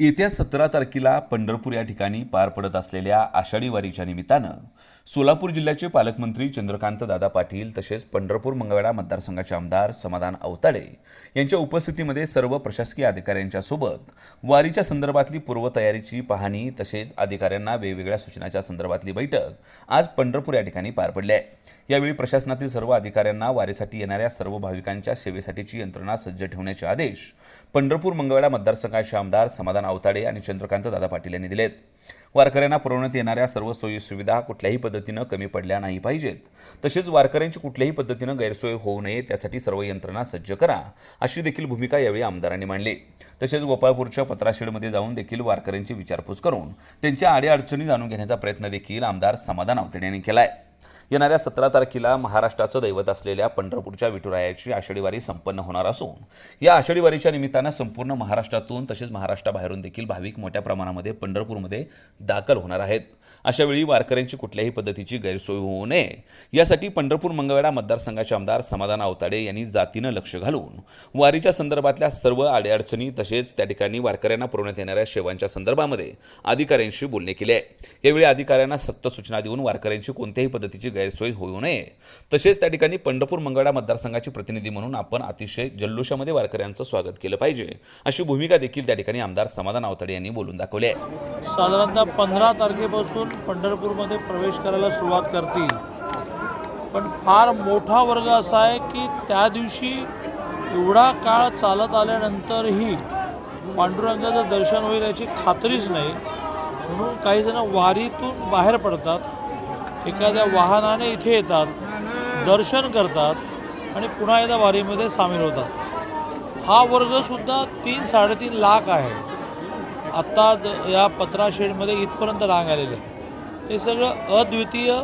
येत्या सतरा तारखेला पंढरपूर या ठिकाणी पार पडत असलेल्या आषाढी वारीच्या निमित्तानं सोलापूर जिल्ह्याचे पालकमंत्री चंद्रकांत दादा पाटील तसेच पंढरपूर मंगळवेढा मतदारसंघाचे आमदार समाधान अवताडे यांच्या उपस्थितीमध्ये सर्व प्रशासकीय अधिकाऱ्यांच्या सोबत वारीच्या संदर्भातली पूर्वतयारीची पाहणी तसेच अधिकाऱ्यांना वेगवेगळ्या सूचनाच्या संदर्भातली बैठक आज पंढरपूर या ठिकाणी पार पडली आहे. यावेळी प्रशासनातील सर्व अधिकाऱ्यांना वारीसाठी येणाऱ्या सर्व भाविकांच्या सेवेसाठीची यंत्रणा सज्ज ठेवण्याचे आदेश पंढरपूर मंगळवेढा मतदारसंघाचे आमदार समाधान अवताडे आणि चंद्रकांत दादा पाटील यांनी दिलेत. वारकऱ्यांना पुरवण्यात येणाऱ्या सर्व सोयी सुविधा कुठल्याही पद्धतीनं कमी पडल्या नाही पाहिजेत. तसेच वारकऱ्यांची कुठल्याही पद्धतीनं गैरसोय होऊ नये त्यासाठी सर्व यंत्रणा सज्ज करा अशी देखील भूमिका यावेळी आमदारांनी मांडली. तसेच गोपाळपूरच्या पत्राशेडमध्ये जाऊन देखील वारकऱ्यांची विचारपूस करून त्यांच्या आडीअडचणी जाणून घेण्याचा प्रयत्न देखील आमदार समाधान आवताडे यांनी केला आहे येणाऱ्या सतरा तारखेला महाराष्ट्राचं दैवत असलेल्या पंढरपूरच्या विठुरायाची आषाढी वारी संपन्न होणार असून या आषाढी वारीच्या निमित्तानं संपूर्ण महाराष्ट्रातून तसेच महाराष्ट्राबाहेरून देखील भाविक मोठ्या प्रमाणामध्ये पंढरपूरमध्ये दाखल होणार आहेत. अशावेळी वारकऱ्यांची कुठल्याही पद्धतीची गैरसोय होऊ नये. यासाठी पंढरपूर मंगळवेढा मतदारसंघाचे आमदार समाधान आवताडे यांनी जातीनं लक्ष घालून वारीच्या संदर्भातल्या सर्व अडीअडचणी तसेच त्या ठिकाणी वारकऱ्यांना पुरवण्यात येणाऱ्या सेवांच्या संदर्भामध्ये अधिकाऱ्यांशी बोलणे केले आहे. यावेळी अधिकाऱ्यांना सक्त सूचना देऊन वारकऱ्यांची कोणत्याही पद्धतीची गैरसोय होऊ नये. तसेच त्या ठिकाणी पंढरपूर मंगळा मतदारसंघाचे प्रतिनिधी म्हणून आपण अतिशय जल्लोषामध्ये वारकऱ्यांचं स्वागत केलं पाहिजे. अशी भूमिका देखील त्या ठिकाणी आमदार समाधान आवताडे यांनी बोलून दाखवली आहे. साधारणतः पंधरा तारखेपासून पंढरपूरमध्ये प्रवेश करायला सुरुवात करतील. पण फार मोठा वर्ग असा आहे की त्या दिवशी एवढा काळ चालत आल्यानंतरही पांडुरंगाचं दर्शन होईल याची खात्रीच नाही. म्हणून काही जण वारीतून बाहेर पडतात. एखाद्या वाहनाने इथे येतात दर्शन करतात आणि पुन्हा एकदा वारीमध्ये सामील होतात. हा वर्गसुद्धा तीन साडेतीन लाख आहे. आत्ता द- या पत्रा शेडमध्ये इथपर्यंत रांग आलेली आहे. हे सगळं अद्वितीय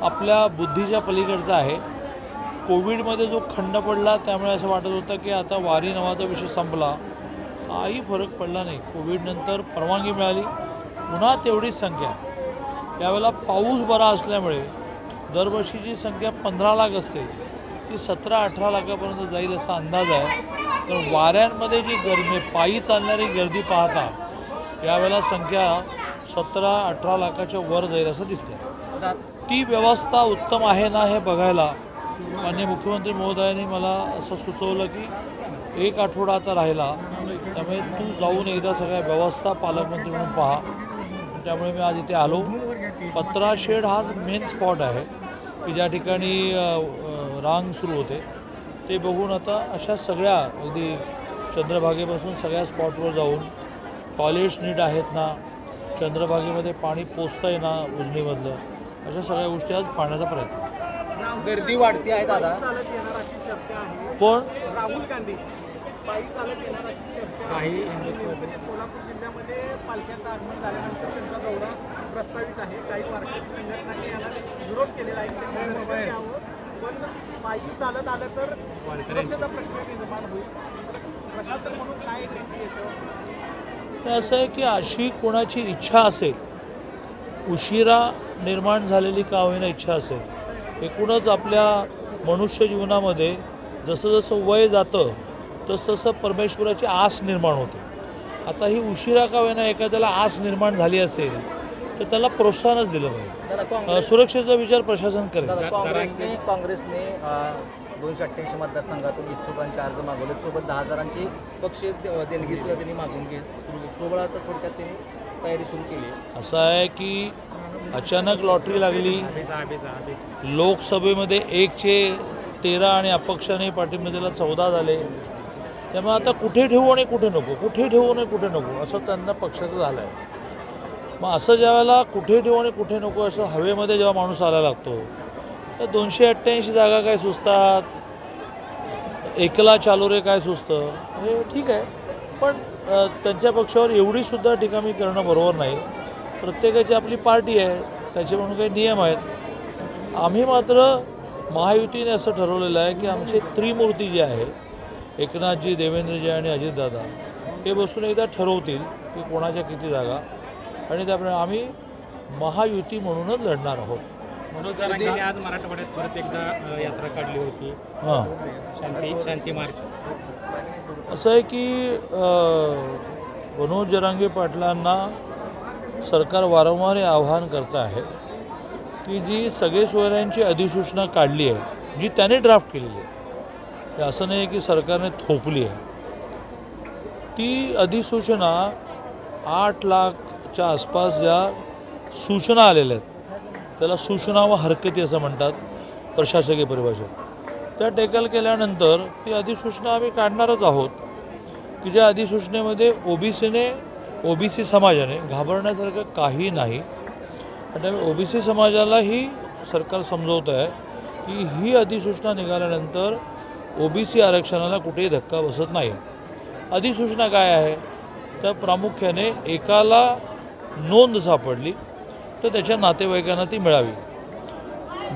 आपल्या बुद्धीच्या पलीकडचं आहे. कोविडमध्ये जो खंड पडला त्यामुळे असं वाटत होतं की आता वारी नावाचा विषय संपला. काही फरक पडला नाही. कोविडनंतर परवानगी मिळाली. पुन्हा तेवढीच संख्या यावेळेला पाऊस बरा असल्यामुळे दरवर्षीची संख्या पंधरा लाख असते. ती सतरा अठरा लाखापर्यंत जाईल असा अंदाज आहे. तर वाऱ्यांमध्ये जी गर्मी पायी चालणारी गर्दी पाहता यावेळेला संख्या सतरा अठरा लाखाच्या वर जाईल असं दिसतं ती व्यवस्था उत्तम आहे ना हे बघायला माननीय मुख्यमंत्री महोदयांनी मला असं सुचवलं की एक आठवडा आता राहिला त्यामुळे तू जाऊन एकदा सगळ्या व्यवस्था पालकमंत्री म्हणून पहा. त्यामुळे मी आज इथे आलो. पत्रा शेड हा मेन स्पॉट आहे की ज्या ठिकाणी रांग सुरू होते. ते बघून आता अशा सगळ्या अगदी चंद्रभागेपासून सगळ्या स्पॉटवर जाऊन टॉयलेट्स नीट आहेत ना चंद्रभागेमध्ये पाणी पोचतं आहे ना उजनीमधलं अशा सगळ्या गोष्टी आज पाहण्याचा प्रयत्न. गर्दी वाढती आहे दादा. पण राहुल गांधी. पायी चालत येणार अशी चर्चा आहे. सोलापूर जिल्ह्यामध्ये पालख्याचं आगमन झाल्यानंतर त्यांचा दौरा प्रस्तावित आहे. काही वारकरी संघटनांनी याला विरोध केलेला आहे. त्यांनी. पण पायी चालत आलं तर सुरक्षेचा प्रश्न निर्माण होईल. प्रशासन म्हणून काय येतं? असं आहे की अशी कोणाची इच्छा असेल उशिरा निर्माण झालेली का होईना इच्छा असेल एकूणच आपल्या मनुष्य जीवनामध्ये जसं जसं वय जातं तसतसं परमेश्वराची आस निर्माण होते. आता ही उशिरा का होईना एखाद्याला आस निर्माण झाली असेल तर त्याला प्रोत्साहनच दिलं पाहिजे. अ, काँग्रेस सुरक्षेचा विचार प्रशासन करेल. दादा काँग्रेसने काँग्रेसने दोनशे अठ्ठ्याऐंशी मतदारसंघातून इच्छुकांचे अर्ज मागवले सोबत दहा हजारांची पक्ष देणगी सुद्धा त्यांनी मागून घे सुरू सोहळाचा थोडक्यात त्यांनी तयारी सुरू केली. असं आहे की अचानक लॉटरी लागली. लोकसभेमध्ये एकचे तेरा आणि अपक्षाने पाठिंबा दिला चौदा झाले. त्यामुळे आता कुठे ठेवू आणि कुठे नको? कुठे ठेवू आणि कुठे नको? असं त्यांना पक्षाचं झालं आहे मग असं ज्यावेळेला कुठे ठेवू आणि कुठे नको असं हवेमध्ये जेव्हा माणूस आला लागतो तर दोनशे अठ्ठ्याऐंशी जागा काय सुचतात? एकला चालू रे काय सुचतं? हे ठीक आहे. पण त्यांच्या पक्षावर एवढीसुद्धा टीका मी करणं बरोबर नाही. प्रत्येकाची आपली पार्टी आहे त्याचे म्हणून काही नियम आहेत. आम्ही मात्र महायुतीने असं ठरवलेलं आहे की आमचे त्रिमूर्ती जे आहे एकनाथजी देवेंद्रजी आणि अजितदादा हे बसून एकदा ठरवतील की कोणाच्या किती जागा. आणि त्याप्रमाणे आम्ही महायुती म्हणूनच लढणार आहोत. मनोज जरांगे आज मराठवाड्यात परत एकदा यात्रा काढली होती. हां. शांती शांती मार्च. असं आहे की अ, मनोज जरांगे पाटलांना सरकार वारंवार हे आवाहन करत आहे की जी सगळे सोयऱ्यांची अधिसूचना काढली आहे जी त्याने ड्राफ्ट केलेली आहे हे असं नाही की सरकारने थोपली आहे. ती अधिसूचना आठ लाखच्या आसपास ज्या सूचना आलेल्या आहेत त्याला सूचना व हरकती असं म्हणतात प्रशासकीय परिभाषेत. त्या टेकल केल्यानंतर ती अधिसूचना आम्ही काढणारच आहोत की ज्या अधिसूचनेमध्ये ओबीसीने ओबीसी समाजाने घाबरण्यासारखं काही नाही. आणि त्यामुळे ओबीसी समाजालाही सरकार समजवत आहे की ही अधिसूचना निघाल्यानंतर ओबीसी आरक्षणाला कुठेही धक्का बसत नाही. अधिसूचना काय आहे? तर प्रामुख्याने एकाला नोंद सापडली तर त्याच्या नातेवाईकांना ती मिळावी.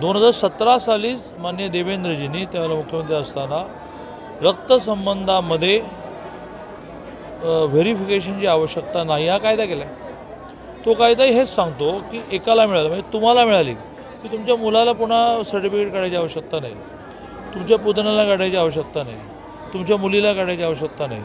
दोन हजार सतरा सालीच मान्य देवेंद्रजींनी त्यावेळेला मुख्यमंत्री असताना रक्तसंबंधामध्ये व्हेरिफिकेशनची आवश्यकता नाही हा कायदा केला तो कायदा हेच सांगतो की एकाला मिळालं म्हणजे तुम्हाला मिळाली की तुमच्या मुलाला पुन्हा सर्टिफिकेट काढायची आवश्यकता नाही. तुमच्या पुतण्याला काढायची आवश्यकता नाही. तुमच्या मुलीला काढायची आवश्यकता नाही.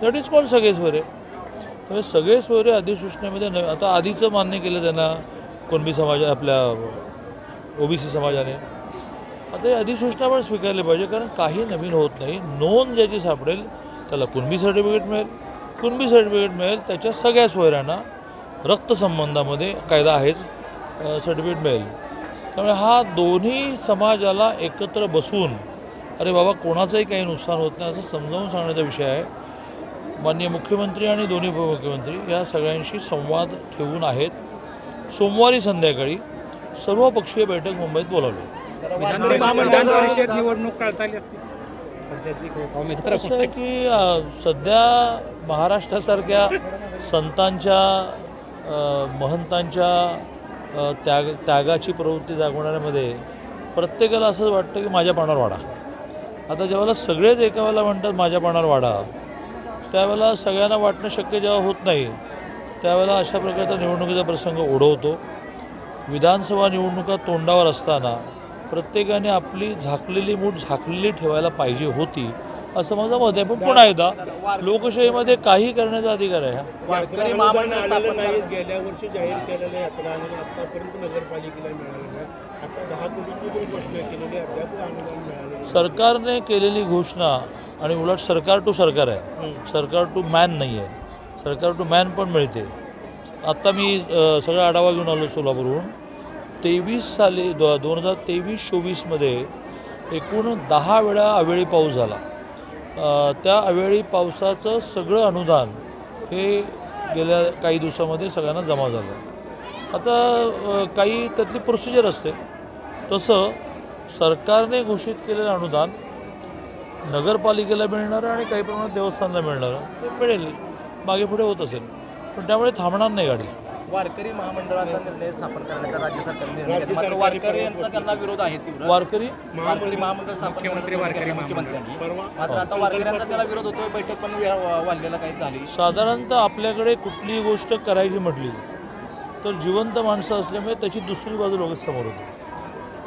दॅट इज कॉल सगळे सोयरे त्यामुळे सगळे सोयरे अधिसूचनेमध्ये नव आता आधीचं मान्य केलं त्यांना कुणबी समाज आपल्या ओबीसी समाजाने. आता हे अधिसूचना पण स्वीकारली पाहिजे कारण काही नवीन होत नाही. नोंद ज्याची सापडेल त्याला कुणबी सर्टिफिकेट मिळेल. कुणबी सर्टिफिकेट मिळेल त्याच्या सगळ्या सोयऱ्यांना रक्तसंबंधामध्ये कायदा आहेच सर्टिफिकेट मिळेल. त्यामुळे हा दोन्ही समाजाला एकत्र बसून अरे बाबा कोणाचंही काही नुकसान होत नाही असं समजावून सांगण्याचा विषय आहे. माननीय मुख्यमंत्री आणि दोन्ही उपमुख्यमंत्री या सगळ्यांशी संवाद ठेवून आहेत. सोमवारी संध्याकाळी सर्वपक्षीय बैठक मुंबईत बोलावली. परिषद- निवडणूक असं आहे की सध्या महाराष्ट्रासारख्या संतांच्या महंतांच्या त्याग त्यागाची प्रवृत्ती जागवणाऱ्यामध्ये प्रत्येकाला असं वाटतं की माझ्या पानावर वाडा. आता ज्यावेळेला सगळेच एका वेळेला म्हणतात माझ्या पानावर वाडा त्यावेळेला सगळ्यांना वाटणं शक्य जेव्हा होत नाही त्यावेळेला अशा प्रकारचा निवडणुकीचा प्रसंग ओढवतो. विधानसभा निवडणुका तोंडावर असताना प्रत्येकाने आपली झाकलेली मूठ झाकलेली ठेवायला पाहिजे होती असं माझं मत आहे. पण पुन्हा एकदा लोकशाहीमध्ये काही करण्याचा अधिकार आहे हा. गेल्या वर्षी जाहीर केलेलं यात्रा आणि आतापर्यंत नगरपालिकेला मिळालं नाही आता दहा कोटीची पण घोषणा केलेली आहे, अद्याप अनुदान मिळालं नाही. सरकारने केलेली घोषणा आणि उलट सरकार टू सरकार आहे. सरकार टू मॅन नाही आहे. सरकार टू मॅन पण मिळते. आत्ता मी सगळा आढावा घेऊन आलो सोलापूरहून. तेवीस साली दो दोन हजार तेवीस चोवीसमध्ये एकूण दहा वेळा अवेळी पाऊस झाला. त्या अवेळी पावसाचं सगळं अनुदान हे गेल्या काही दिवसामध्ये सगळ्यांना जमा झालं. आता काही त्यातली प्रोसिजर असते. तसं सरकारने घोषित केलेलं अनुदान नगरपालिकेला मिळणारं आणि काही प्रमाणात देवस्थानला मिळणारं. ते मिळेल. मागे पुढे होत असेल. पण त्यामुळे थांबणार नाही गाडी. वारकरी महामंडळाचा निर्णय स्थापन करण्याचा राज्य सरकारने घेतला. मात्र वारकऱ्यांचा त्यांना विरोध आहे तीव्र. वारकरी? वारकरी महामंडळ स्थापन करण्याचा वारकरी मुख्यमंत्र्यांनी. मात्र आता वारकऱ्यांचा त्याला विरोध होतोय. बैठक पण वाढलेला काही झाली. साधारणतः आपल्याकडे कुठलीही गोष्ट करायची म्हटली तर जिवंत माणसं असल्यामुळे त्याची दुसरी बाजू लगेच समोर होते.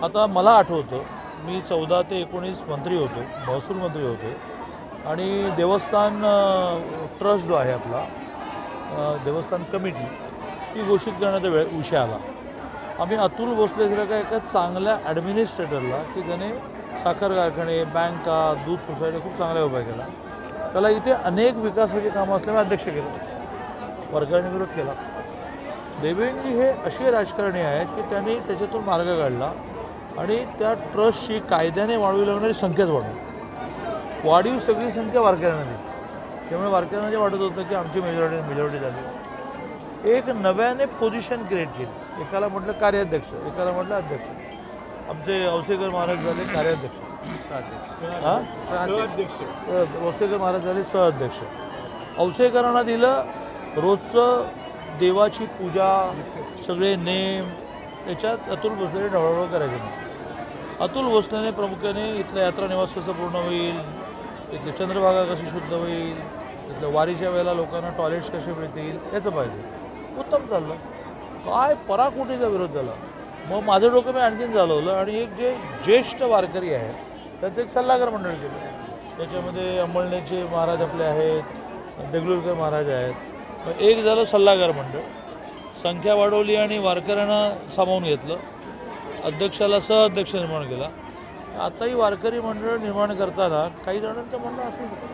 आता मला आठवतं मी चौदा ते एकोणीस मंत्री होतो महसूल मंत्री होतो. आणि देवस्थान ट्रस्ट जो आहे आपला देवस्थान कमिटी ती घोषित करण्याचा वेळ विषय आला. आम्ही अतुल भोसलेसारख्या एका चांगल्या ॲडमिनिस्ट्रेटरला की ज्याने साखर कारखाने बँका दूध सोसायटी खूप चांगल्या उभ्या केला त्याला इथे अनेक विकासाची कामं असल्यामुळे अध्यक्ष केलं. वर्गाने विरोध केला. देवेंद्रजी हे असे राजकारणी आहेत की त्यांनी त्याच्यातून मार्ग काढला. आणि त्या ट्रस्टची कायद्याने वाढवी लागणारी संख्याच वाढवली. वाढीव सगळी संख्या वारकऱ्यांना दिली. त्यामुळे वारकऱ्यांना जे वाटत होतं की आमची मेजॉरिटी मेजॉरिटी झाली. एक नव्याने पोझिशन क्रिएट केली. एकाला म्हटलं कार्याध्यक्ष एकाला म्हटलं अध्यक्ष. आमचे औसेकर महाराज झाले कार्याध्यक्ष. सहअध्यक्ष. वसईकर महाराज झाले सहअध्यक्ष. औसेकरांना दिलं रोजचं देवाची पूजा सगळे नेम याच्यात अतुल भोसले ढवळाढवळ करायचे. नाही अतुल भोसलेने प्रामुख्याने इथलं यात्रा निवास कसं पूर्ण होईल इथली चंद्रभागा कशी शुद्ध होईल इथलं वारीच्या वेळेला लोकांना टॉयलेट्स कसे मिळतील याचं पाहिजे. उत्तम चाललं. काय पराकोटीचा विरोध झाला. मग माझं डोकं मी आणखीन चालवलं आणि एक जे ज्येष्ठ वारकरी आहे त्यांचं एक सल्लागार मंडळ केलं. त्याच्यामध्ये अंमळनेरचे महाराज आपले आहेत देगलूरकर महाराज आहेत. मग एक झालं सल्लागार मंडळ. संख्या वाढवली आणि वारकऱ्यांना सामावून घेतलं. अध्यक्षाला सहअध्यक्ष निर्माण केला. आताही वारकरी मंडळ निर्माण करताना काही जणांचं म्हणणं असू शकतं.